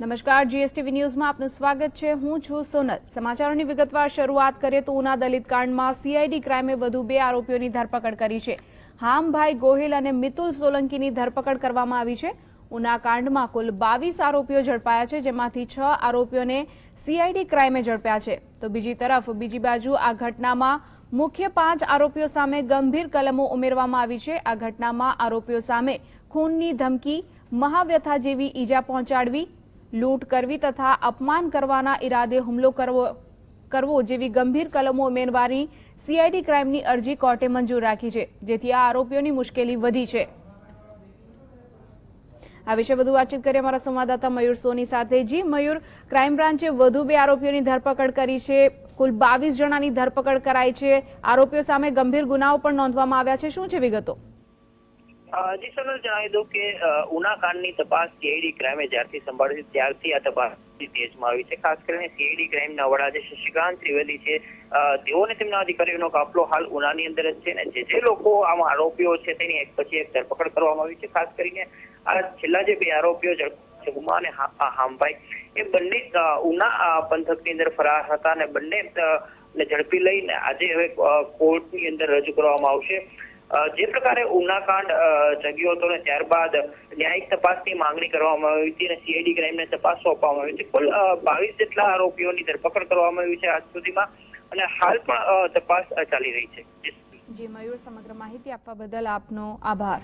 નમસ્કાર, જીએસટીવી ન્યૂઝમાં આપનું સ્વાગત છે. હું છું સોનલ. સમાચારોની વિગતવાર શરૂઆત કરીએ તો ઉના દલિત કાંડમાં સીઆઈડી ક્રાઇમે વધુ બે આરોપીઓની ધરપકડ કરી છે. હામભાઈ ગોહિલ અને મિતુલ સોલંકીની ધરપકડ કરવામાં આવી છે. ઉના કાંડમાં કુલ બાવીસ આરોપીઓ ઝડપાયા છે, જેમાંથી છ આરોપીઓને સીઆઈડી ક્રાઇમે ઝડપ્યા છે. તો બીજી તરફ, બીજી બાજુ આ ઘટનામાં મુખ્ય પાંચ આરોપીઓ સામે ગંભીર કલમો ઉમેરવામાં આવી છે. આ ઘટનામાં આરોપીઓ સામે ખૂનની ધમકી, મહાવ્યથા જેવી ઈજા પહોંચાડવી લૂંટ કરવી તથા અપમાન કરવાના ઈરાદે હુમલો કરવો કરવો જેવી ગંભીર કલમો ઉમેરવાની સીઆઈડી ક્રાઇમની અરજી કોર્ટે મંજૂર રાખી છે, જેથી આ આરોપીઓની મુશ્કેલી વધી છે. આ વિશે વધુ વાતચીત કરીએ અમારા સંવાદદાતા મયુર સોની સાથે. જી મયુર, ક્રાઇમ બ્રાન્ચે વધુ બે આરોપીઓની ધરપકડ કરી છે. કુલ બાવીસ જણાની ધરપકડ કરાઈ છે. આરોપીઓ સામે ગંભીર ગુનાઓ પણ નોંધવામાં આવ્યા છે. શું છે વિગતો? જી સર જણાવી દઉં કે ઉના કાંડની તપાસ સીઆઈડી ક્રાઇમે જ્યારથી સંભાળી ત્યારથી આ તપાસ તેજમાં આવી છે. ખાસ કરીને સીઆઈડી ક્રાઇમના વડા જે શશિકાંત ત્રિવેદી છે તેઓને તેમના અધિકારીઓનો કાફલો હાલ ઉનાની અંદર જ છે ને, જે જે લોકો આમાં આરોપીઓ છે તેની એક પછી એક ધરપકડ કરવામાં આવી છે. ખાસ કરીને આ છેલ્લા જે બે આરોપીઓ ઝડપાયા અને હામભાઈ, એ બંને ઉના પંથકની અંદર ફરાર હતા અને બંને ઝડપી લઈને આજે હવે કોર્ટની અંદર રજૂ કરવામાં આવશે. જે પ્રકારે ઉનાકાંડ જગ્યો હતો ને ત્યારબાદ ન્યાયિક તપાસની માંગણી કરવામાં આવી હતી અને સીઆઈડી ક્રાઇમને તપાસ સોંપવામાં આવી હતી. કુલ બાવીસ જેટલા આરોપીઓની ધરપકડ કરવામાં આવી છે આજ સુધીમાં અને હાલ પણ તપાસ ચાલી રહી છે. જી, મયુર, સમગ્ર માહિતી આપવા બદલ આપનો આભાર.